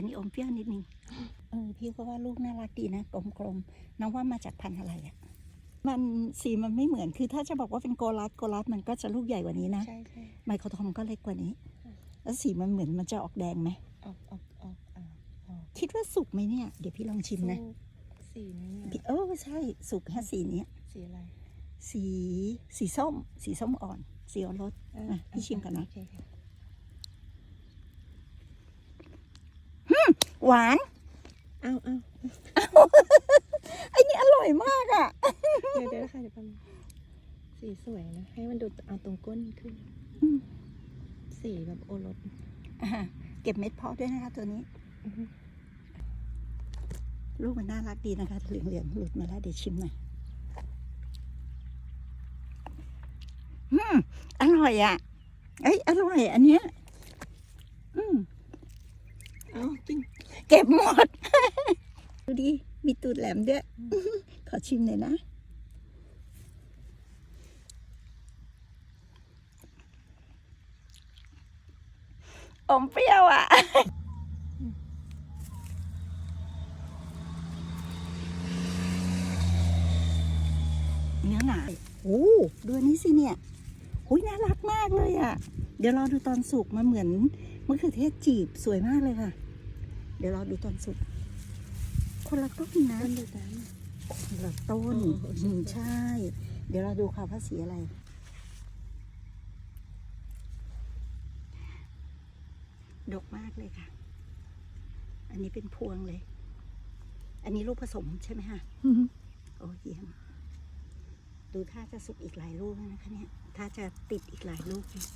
อันนี้อมเปรี้ยวนิดนึงเออพี่ก็ว่าลูกน่ารักดีนะกลมๆน้องว่ามาจากพันธุ์อะไรอะมันสีมันไม่เหมือนคือถ้าจะบอกว่าเป็นโกลัสโกลัสมันก็จะลูกใหญ่กว่านี้นะใช่ใช่ไมโครทอมก็เล็กกว่านี้ค่ะแล้วสีมันเหมือนมันจะออกแดงไหมออกออกออกออกออกคิดว่าสุกไหมเนี่ย เดี๋ยวพี่ลองชิมนะสู้สีนี้เนี่พี่ยเออใช่สุกแค่สีเนี้ยสีอะไรสีสีส้ม สีส้มอ่อน สีอ่อนรสอะพี่ชิมก่อนนะ โอเคค่ะ หวานอ้าวอ้าวไอ้นี่อร่อยมากอะ เดี๋ยวเดี๋ยวนะคะเดี๋ยวแป๊บนึงสีสวยนะ ให้มันดูเอาตรงก้นขึ้น อืม สีแบบโอรสอ่าเก็บเม็ดเพาะด้วยนะคะตัวนี้อือฮึลูกมันน่ารักดีนะคะ เหลืองเหลืองๆหลุดมาแล้วเดี๋ยวชิมหน่อยอืมอร่อยอะ เอ้ยอร่อย อันเนี้ยอืม เอากิน เก็บหมด ดูดิ มีตูดแหลมด้วย ขอชิมหน่อยนะ อมเปรี้ยวอะเนื้อหนาโอ้ดูนี้สิเนี่ยหุยน่ารักมากเลยอะ เดี๋ยวรอดูตอนสุกมันเหมือนมะเขือเทศจีบสวยมากเลยค่ะ เดี๋ยวรอดูตอนสุก คนละต้นนะต้นดูดคนละต้นโอ้โหอืมใช่ เดี๋ยวเราดูค่ะว่าสีอะไร ดกมากเลยค่ะ อันนี้เป็นพวงเลย อันนี้ลูกผสมใช่ไหมคะำโอ้เยี่ยม ดูถ้าจะสุกอีกหลายลูกแล้วนะคะเนี่ย ถ้าจะติดอีกหลายลูกเลย